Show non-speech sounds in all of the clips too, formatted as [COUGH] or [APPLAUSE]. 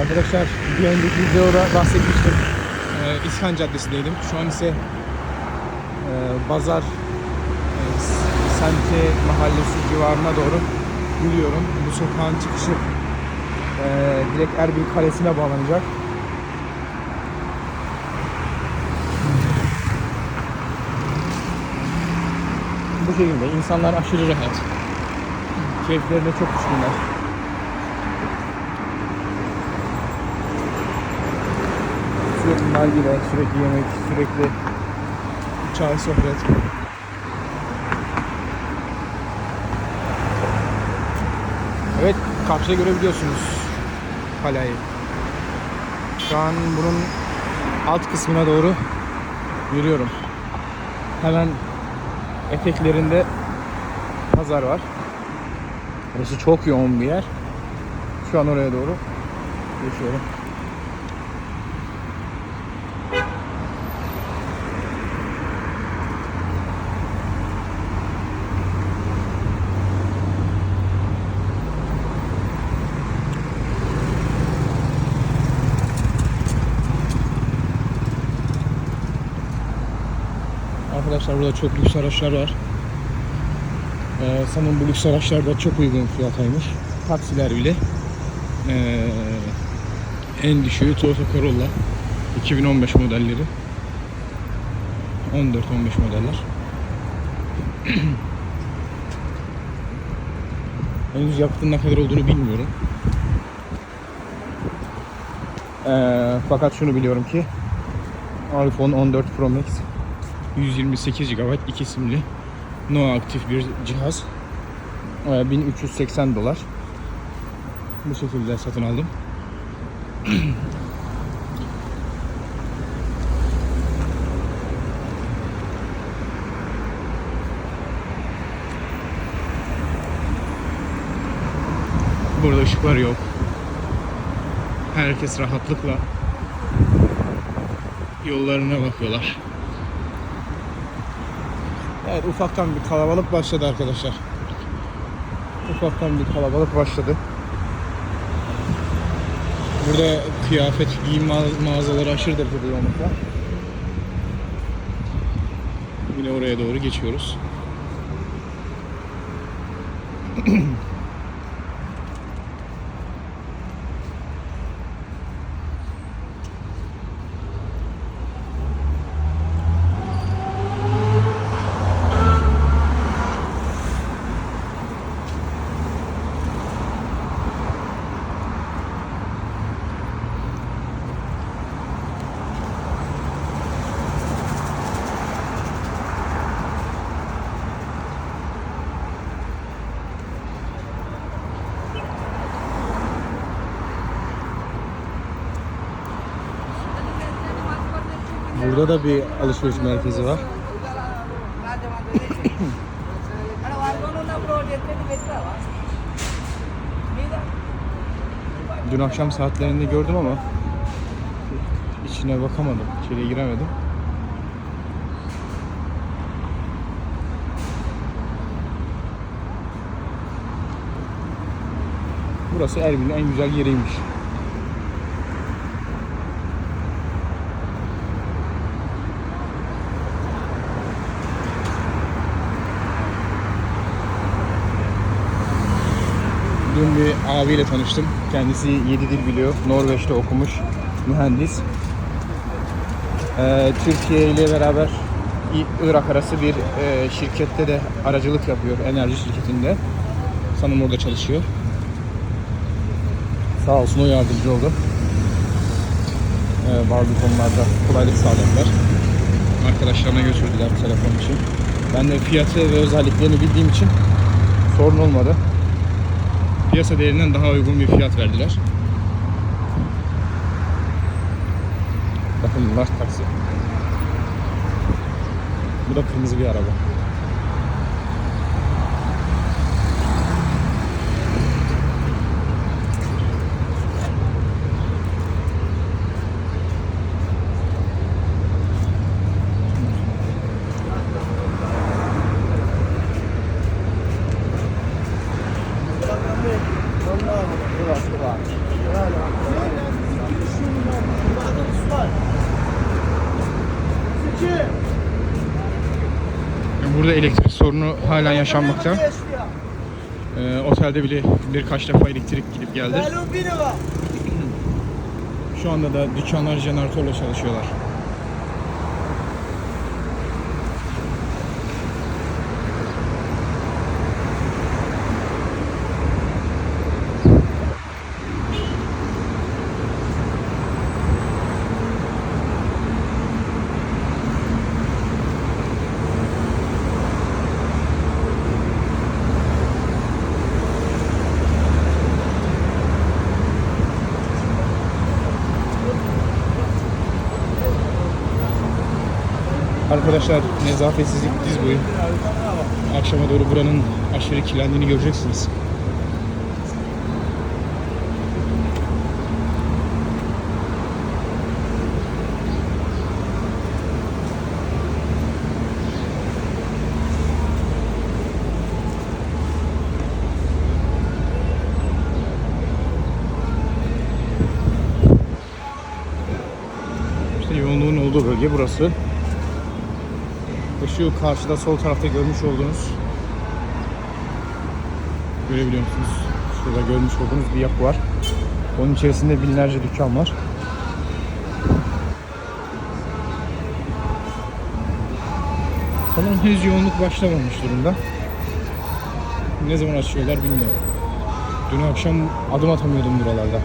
Arkadaşlar bir önceki videoda bahsetmiştim. Ee, İskan Caddesi'ndeydim. Şu an ise e, Bazar e, s- semti mahallesi civarına doğru yürüyorum. Bu sokağın çıkışı e, direkt Erbil Kalesi'ne bağlanacak. Bu şekilde insanlar aşırı rahat. Keyiflerine çok düşkünler. Sürekli nargile, sürekli yemek, sürekli çay sohbet. Evet, karşıda görebiliyorsunuz kaleyi. Şu an bunun alt kısmına doğru yürüyorum. Hemen eteklerinde pazar var. Burası çok yoğun bir yer. Şu an oraya doğru geçiyorum. Arkadaşlar burada çok lüks araçlar var. Ee, sanırım bu lüks araçlar da çok uygun fiyataymış. Taksiler bile. Ee, en düşüğü Toyota Corolla. 2015 modelleri. 14-15 modeller. [CLEARS THROAT] Henüz yakıtın ne kadar olduğunu bilmiyorum. Ee, fakat şunu biliyorum ki iPhone 14 Pro Max 128 GB iki simli no aktif bir cihaz. Ee, 1380 dolar. Bu şekilde satın aldım. Burada ışıklar yok. Herkes rahatlıkla yollarına bakıyorlar. Evet ufaktan bir kalabalık başladı arkadaşlar. Ufaktan bir kalabalık başladı. Burada kıyafet, giyim ma- mağazaları aşırı derecede yoğunlukta. Yine oraya doğru geçiyoruz. [CLEARS THROAT] Burada da bir alışveriş merkezi var. Dün akşam saatlerinde gördüm ama içine bakamadım, içeriye giremedim. Burası Erbil'in en güzel yeriymiş. Dün bir abiyle tanıştım. Kendisi 7 dil biliyor. Norveç'te okumuş. Mühendis. Ee, Türkiye ile beraber Irak arası bir e, şirkette de aracılık yapıyor. Enerji şirketinde. Sanırım orada çalışıyor. Sağ olsun o yardımcı oldu. Ee, bazı konularda kolaylık sağladılar. Arkadaşlarına götürdüler telefon için. Ben de fiyatı ve özelliklerini bildiğim için sorun olmadı piyasa değerinden daha uygun bir fiyat verdiler. Bakın bunlar taksi. Bu da kırmızı bir araba. Burada elektrik sorunu halen yaşanmakta. Ee, otelde bile birkaç defa elektrik gidip geldi. Şu anda da dükkanlar jeneratörle çalışıyorlar. Arkadaşlar nezafetsizlik diz boyu. Akşama doğru buranın aşırı kirlendiğini göreceksiniz. İşte yoğunluğun olduğu bölge burası. Şu karşıda sol tarafta görmüş olduğunuz görebiliyor musunuz? Şurada görmüş olduğunuz bir yapı var. Onun içerisinde binlerce dükkan var. Sanırım henüz yoğunluk başlamamış durumda. Ne zaman açıyorlar bilmiyorum. Dün akşam adım atamıyordum buralarda.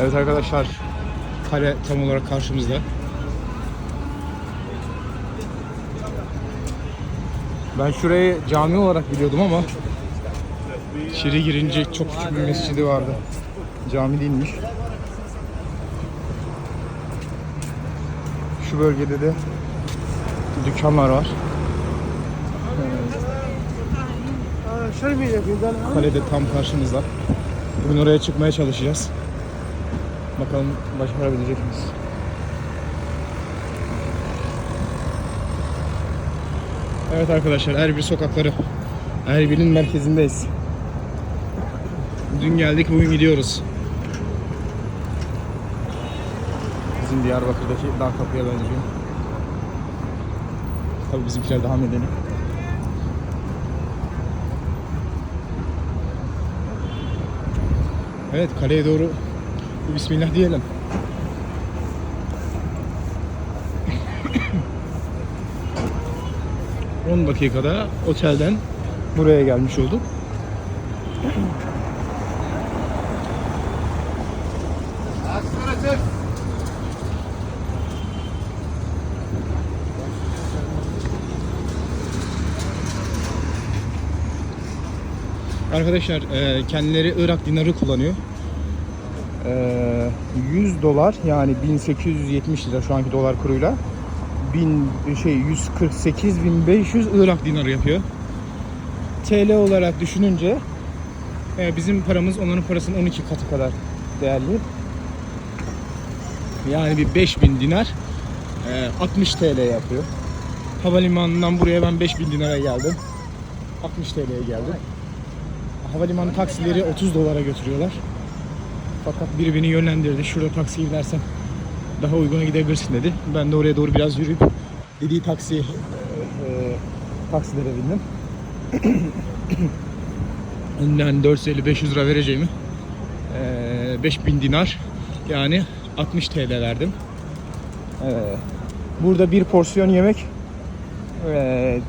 Evet arkadaşlar kale tam olarak karşımızda. Ben şurayı cami olarak biliyordum ama içeri girince çok küçük bir mescidi vardı. Cami değilmiş. Şu bölgede de dükkanlar var. Kalede tam karşımızda. Bugün oraya çıkmaya çalışacağız. Bakalım başarabilecek miyiz? Evet arkadaşlar Erbil sokakları. Erbil'in merkezindeyiz. Dün geldik bugün gidiyoruz. Bizim Diyarbakır'daki dağ kapıya benziyor. Tabii bizimkiler daha medeni. Evet kaleye doğru Bismillah diyelim. ...10 dakikada otelden buraya gelmiş olduk. Arkadaşlar e, kendileri Irak dinarı kullanıyor. Ee, 100 dolar yani 1870 lira şu anki dolar kuruyla 1000 şey 148 1500 Irak dinarı yapıyor. TL olarak düşününce e, bizim paramız onların parasının 12 katı kadar değerli. Yani bir 5000 dinar e, 60 TL yapıyor. Havalimanından buraya ben 5000 dinara geldim. 60 TL'ye geldim. Havalimanı taksileri 30 dolara götürüyorlar. Fakat biri beni yönlendirdi. Şurada taksiye binersen daha uyguna gidebilirsin dedi. Ben de oraya doğru biraz yürüyüp dediği taksi e, e, taksilere bindim. [CLEARS THROAT] Önden 450-500 lira vereceğimi e, 5000 dinar yani 60 TL verdim. E, burada bir porsiyon yemek e,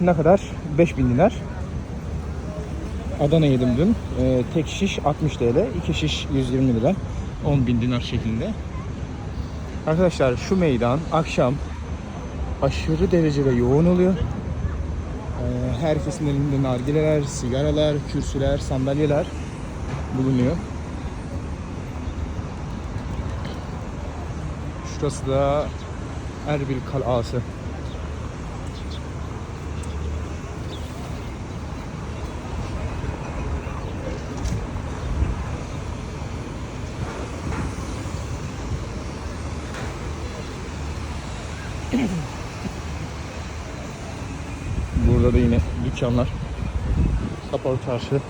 ne kadar? 5000 dinar. Adana yedim dün. Ee, tek şiş 60 TL, iki şiş 120 lira. 10 bin dinar şeklinde. Arkadaşlar şu meydan akşam aşırı derecede yoğun oluyor. Ee, herkesin elinde nargileler, sigaralar, kürsüler, sandalyeler bulunuyor. Şurası da Erbil Kalası. Burada da yine dükkanlar. Kapalı çarşı.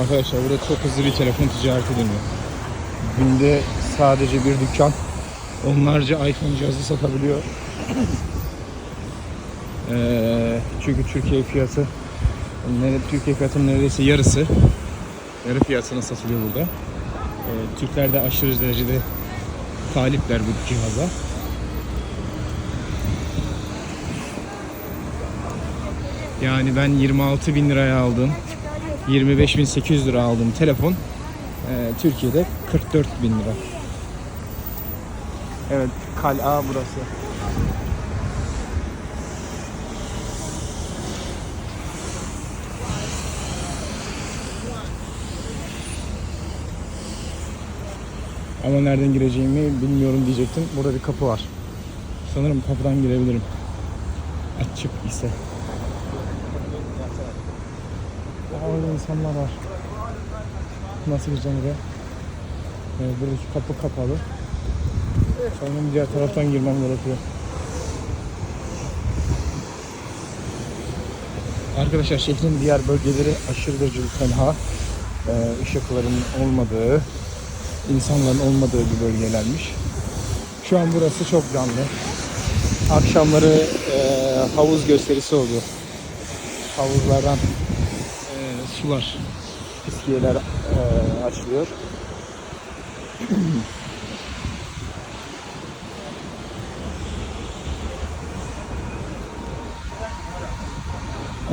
Arkadaşlar burada çok hızlı bir telefon ticareti dönüyor. Günde sadece bir dükkan onlarca iPhone cihazı satabiliyor. [CLEARS THROAT] Ee, çünkü Türkiye fiyatı Türkiye fiyatının neredeyse yarısı yarı fiyatına satılıyor burada. Ee, Türkler de aşırı derecede talipler bu cihaza. Yani ben 26 bin liraya aldım. 25.800 lira aldığım telefon e, Türkiye'de 44 bin lira. Evet, Kal'a burası. Ama nereden gireceğimi bilmiyorum diyecektim. Burada bir kapı var. Sanırım kapıdan girebilirim. Açık ise. Orada insanlar var. Nasıl gireceğim buraya? Evet, buradaki kapı kapalı. Sanırım diğer taraftan girmem gerekiyor. Arkadaşlar şehrin diğer bölgeleri aşırı derecede tenha. Ee, ışıkların olmadığı, insanların olmadığı bir bölgelermiş. Şu an burası çok canlı. Akşamları e, havuz gösterisi oluyor. Havuzlardan sular, iskiyeler e, açılıyor. [CLEARS THROAT]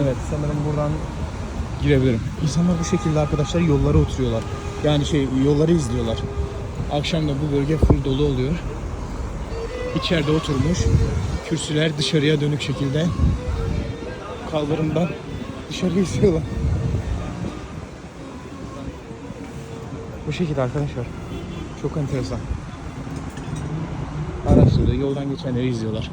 evet sanırım buradan girebilirim. İnsanlar bu şekilde arkadaşlar yollara oturuyorlar. Yani şey yolları izliyorlar. Akşam da bu bölge full dolu oluyor. İçeride oturmuş. Kürsüler dışarıya dönük şekilde kaldırımdan dışarı [LAUGHS] izliyorlar. Bu şekilde arkadaşlar. Çok enteresan. Araçları, yoldan geçenleri izliyorlar.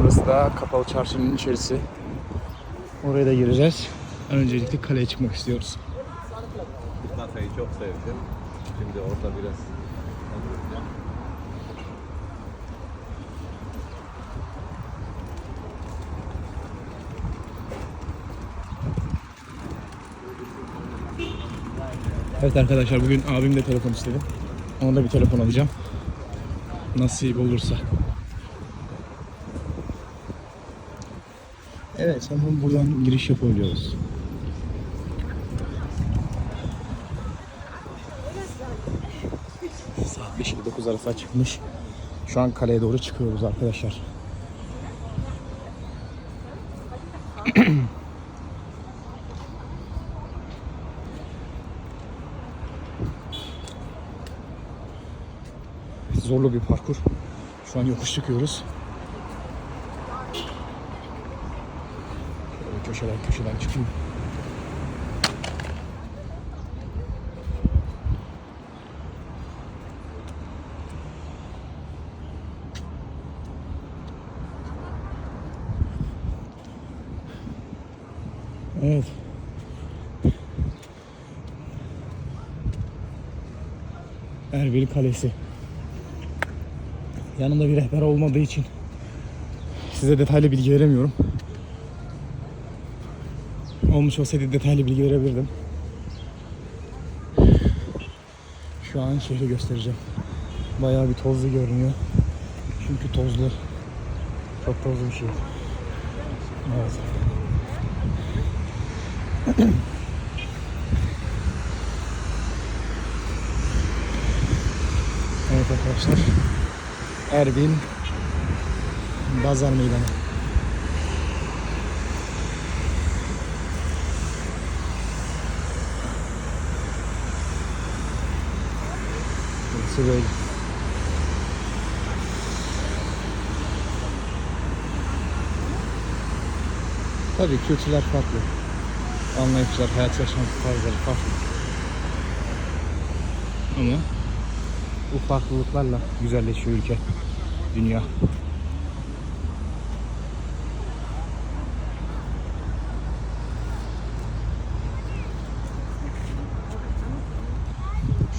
Burası da kapalı çarşının içerisi. Oraya da gireceğiz. Öncelikle kaleye çıkmak istiyoruz. Kafeyi çok sevdim. Şimdi orada biraz Evet arkadaşlar bugün abim de telefon istedi. Ona da bir telefon alacağım. Nasip olursa. Evet sanırım buradan giriş yapabiliyoruz. Saat 5 ile 9 arası çıkmış. Şu an kaleye doğru çıkıyoruz arkadaşlar. Zorlu bir parkur. Şu an yokuş çıkıyoruz. Şöyle köşeden köşeden çıkayım. Evet. Erbil Kalesi. Yanımda bir rehber olmadığı için Size detaylı bilgi veremiyorum. Olmuş olsaydı detaylı bilgi verebilirdim. Şu an şehri göstereceğim. Bayağı bir tozlu görünüyor. Çünkü tozlu. Çok tozlu bir şey. Evet. evet arkadaşlar. Erbil Bazar Meydanı. Burası böyle. Tabii kültürler farklı. Anlayışlar, hayat yaşantı tarzları farklı. Ama bu güzelleşiyor ülke, dünya.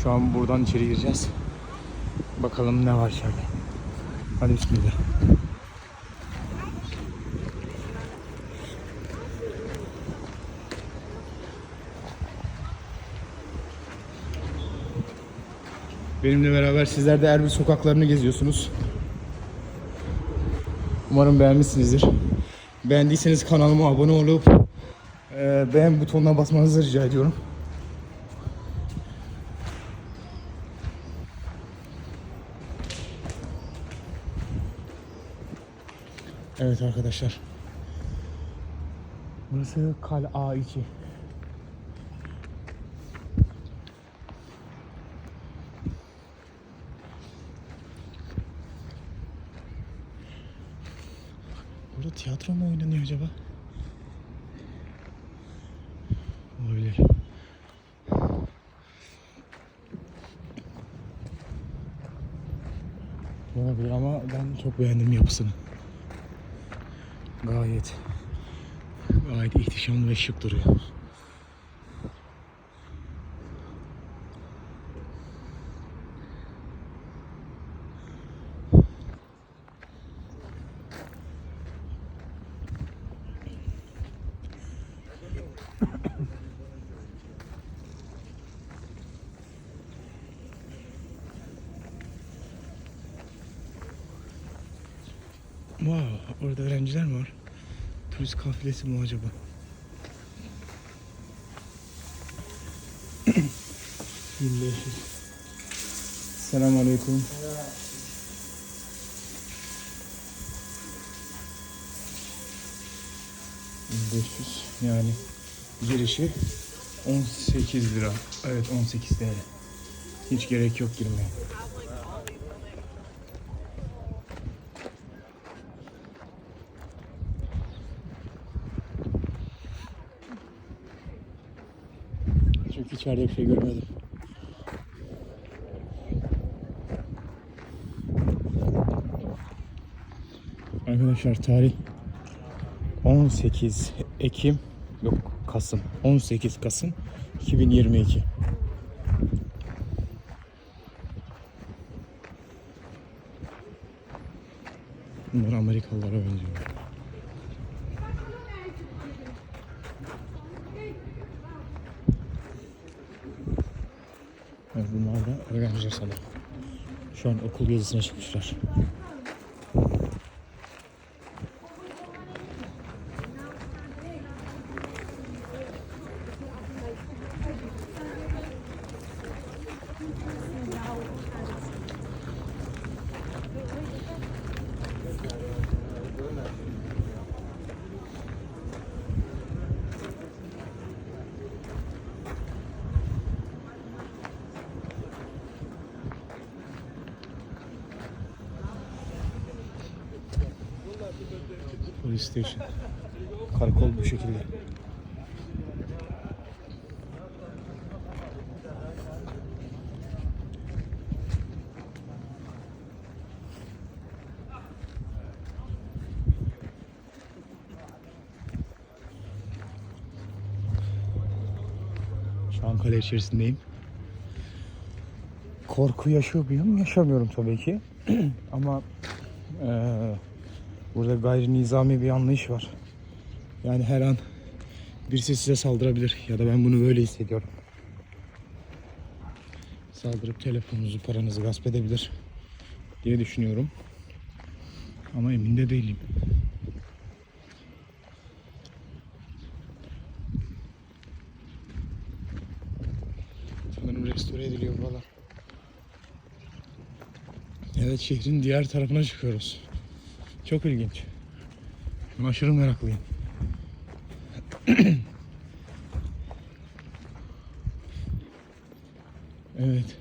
Şu an buradan içeri gireceğiz. Bakalım ne var içeride. Hadi bismillah. Benimle beraber sizler de Erbil sokaklarını geziyorsunuz. Umarım beğenmişsinizdir. Beğendiyseniz kanalıma abone olup e, beğen butonuna basmanızı rica ediyorum. Evet arkadaşlar. Burası Kal A2. Tiyatro mu oynanıyor acaba? Olabilir. Olabilir ama ben çok beğendim yapısını. Gayet gayet ihtişamlı ve şık duruyor. Wow, orada öğrenciler mi var? Turist kafilesi mi acaba? Selamun Aleyküm. ...1500 yani girişi 18 lira. Evet 18 TL. Hiç gerek yok girmeye. İçeride bir şey görmedim. Arkadaşlar tarih 18 Ekim yok Kasım 18 Kasım 2022 Bunlar Amerikalılara benziyor. Evet, bunlar sanırım. Şu an okul gezisine çıkmışlar. Station. Karakol bu şekilde. Şu an kale içerisindeyim. Korku yaşıyor muyum? Yaşamıyorum tabii ki. [CLEARS THROAT] Ama eee Burada gayri nizami bir anlayış var. Yani her an birisi size saldırabilir ya da ben bunu böyle hissediyorum. Saldırıp telefonunuzu, paranızı gasp edebilir diye düşünüyorum. Ama emin de değilim. Sanırım restore ediliyor buralar. Evet şehrin diğer tarafına çıkıyoruz. Çok ilginç. Ben aşırı meraklıyım. [CLEARS THROAT] evet.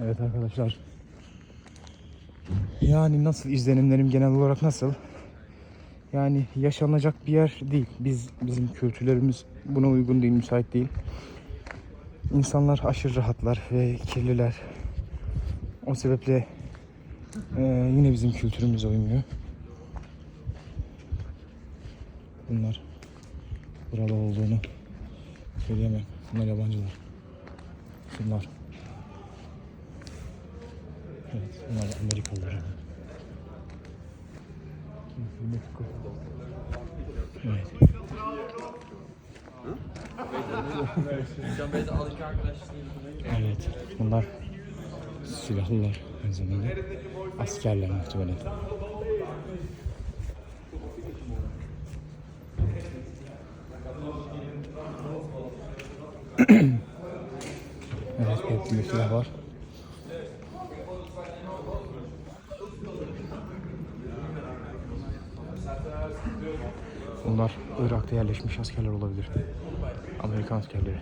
Evet arkadaşlar. Yani nasıl izlenimlerim genel olarak nasıl? Yani yaşanacak bir yer değil. Biz bizim kültürlerimiz buna uygun değil, müsait değil. İnsanlar aşırı rahatlar ve kirliler. O sebeple eee, yine bizim kültürümüze uymuyor. Bunlar buralı olduğunu söyleyemem. Bunlar yabancılar. Bunlar. Evet, bunlar Amerikalılar. Meksiko. Evet. Evet, bunlar silahlılar aynı zamanda. Askerler muhtemelen. evet, bir silah var. Bunlar Irak'ta yerleşmiş askerler olabilir. Amerikan askerleri.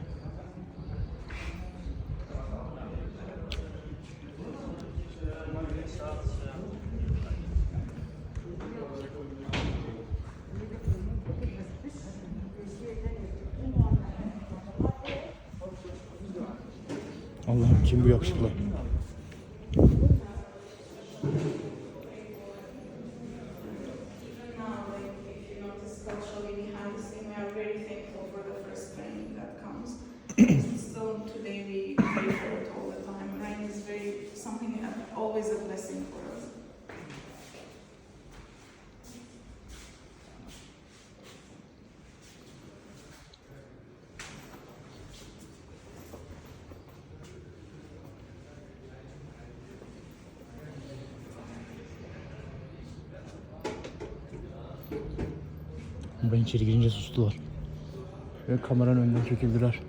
Allah'ım kim bu yakışıklı? İçeri girince sustular. Ve kameranın önünden çekildiler.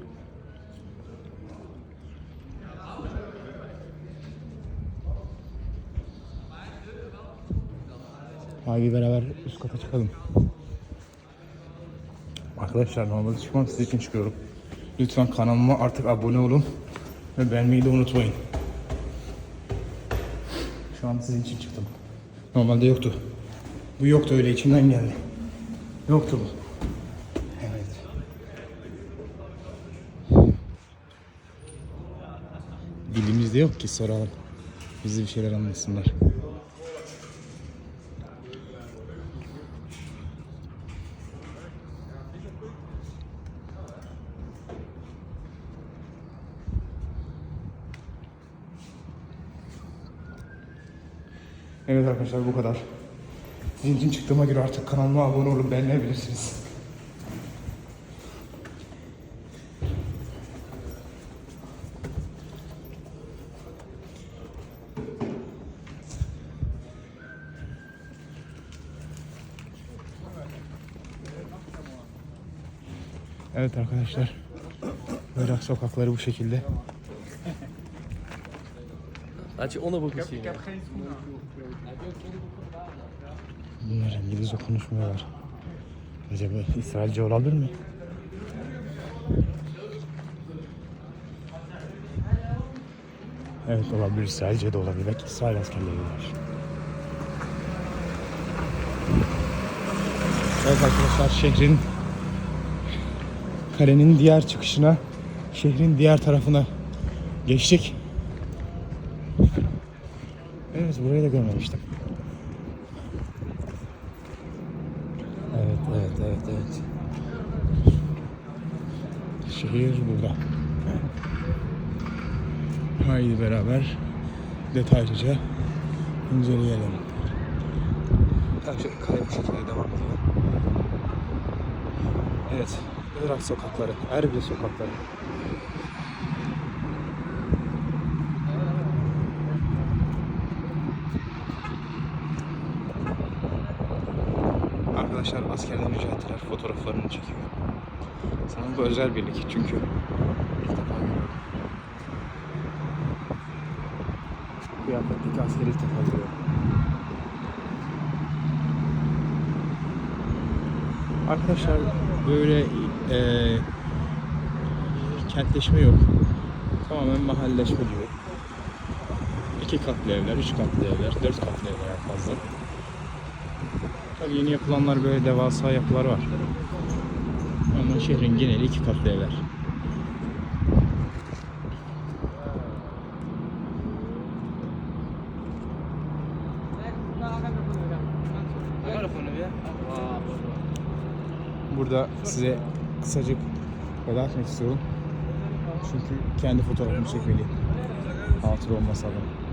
Haydi beraber üst kata çıkalım. Arkadaşlar normalde çıkmam siz için çıkıyorum. Lütfen kanalıma artık abone olun ve beğenmeyi de unutmayın. Şu an sizin için çıktım. Normalde yoktu. Bu yoktu öyle içimden geldi. Yoktu bu. Evet. Dilimizde yok ki soralım. Bizi bir şeyler anlasınlar. Evet arkadaşlar bu kadar. Sizin için çıktığıma göre artık kanalıma abone olup beğenebilirsiniz. Evet arkadaşlar. Irak sokakları bu şekilde. Eens zien. hè. Bunlar İngilizce konuşmuyorlar. Acaba İsrailce olabilir mi? Evet olabilir. İsrailce de olabilir. Belki İsrail askerleri var. Evet arkadaşlar şehrin kalenin diğer çıkışına şehrin diğer tarafına geçtik. Evet burayı da görmemiştim. Evet şehir burada. Haydi beraber detaylıca inceleyelim. Tabii kare şekilde devam ediyor. Evet, Irak sokakları, Erbil sokakları. Arkadaşlar askerden rica ettiler fotoğraflarını çekiyor. Sanırım bu özel birlik çünkü ilk defa görüyorum. Kıyafetteki askeri ilk defa görüyorum. Arkadaşlar böyle e, kentleşme yok. Tamamen mahalleşme gibi. İki katlı evler, üç katlı evler, dört katlı evler fazla. Tabii yeni yapılanlar böyle devasa yapılar var. Ama şehrin geneli iki katlı evler. Burada size kısacık veda etmek istiyorum. Çünkü kendi fotoğrafımı çekmeliyim. Hatır olmasa da.